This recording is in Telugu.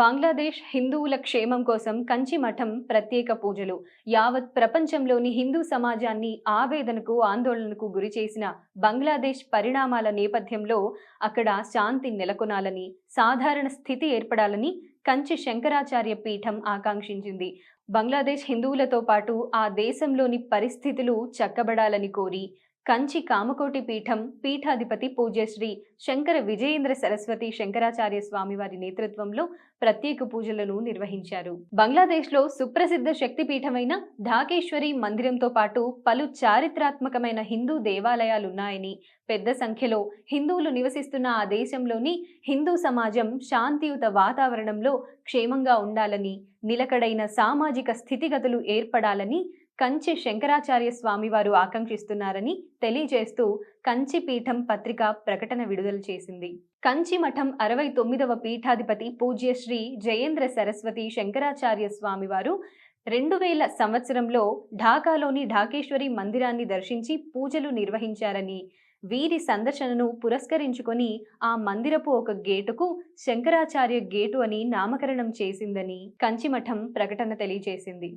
బంగ్లాదేశ్ హిందువుల క్షేమం కోసం కంచి మఠం ప్రత్యేక పూజలు. యావత్ ప్రపంచంలోని హిందూ సమాజాన్ని ఆవేదనకు ఆందోళనకు గురి చేసిన బంగ్లాదేశ్ పరిణామాల నేపథ్యంలో అక్కడ శాంతి నెలకొనాలని సాధారణ స్థితి ఏర్పడాలని కంచి శంకరాచార్య పీఠం ఆకాంక్షించింది. బంగ్లాదేశ్ హిందువులతో పాటు ఆ దేశంలోని పరిస్థితులు చక్కబడాలని కోరి కంచి కామకోటి పీఠం పీఠాధిపతి పూజ్యశ్రీ శంకర విజయేంద్ర సరస్వతి శంకరాచార్య స్వామి వారి నేతృత్వంలో ప్రత్యేక పూజలను నిర్వహించారు. బంగ్లాదేశ్లో సుప్రసిద్ధ శక్తిపీఠమైన ఢాకేశ్వరి మందిరంతో పాటు పలు చారిత్రాత్మకమైన హిందూ దేవాలయాలున్నాయని పెద్ద సంఖ్యలో హిందువులు నివసిస్తున్న ఆ దేశంలోని హిందూ సమాజం శాంతియుత వాతావరణంలో క్షేమంగా ఉండాలని నిలకడైన సామాజిక స్థితిగతులు ఏర్పడాలని కంచి శంకరాచార్య స్వామి వారు ఆకాంక్షిస్తున్నారని తెలియజేస్తూ కంచి పీఠం పత్రిక ప్రకటన విడుదల చేసింది. కంచి మఠం అరవై తొమ్మిదవ పీఠాధిపతి పూజ్యశ్రీ జయేంద్ర సరస్వతి శంకరాచార్య స్వామివారు రెండు వేల సంవత్సరంలో ఢాకాలోని ఢాకేశ్వరి మందిరాన్ని దర్శించి పూజలు నిర్వహించారని వీరి సందర్శనను పురస్కరించుకొని ఆ మందిరపు ఒక గేటుకు శంకరాచార్య గేటు అని నామకరణం చేసిందని కంచిమఠం ప్రకటన తెలియజేసింది.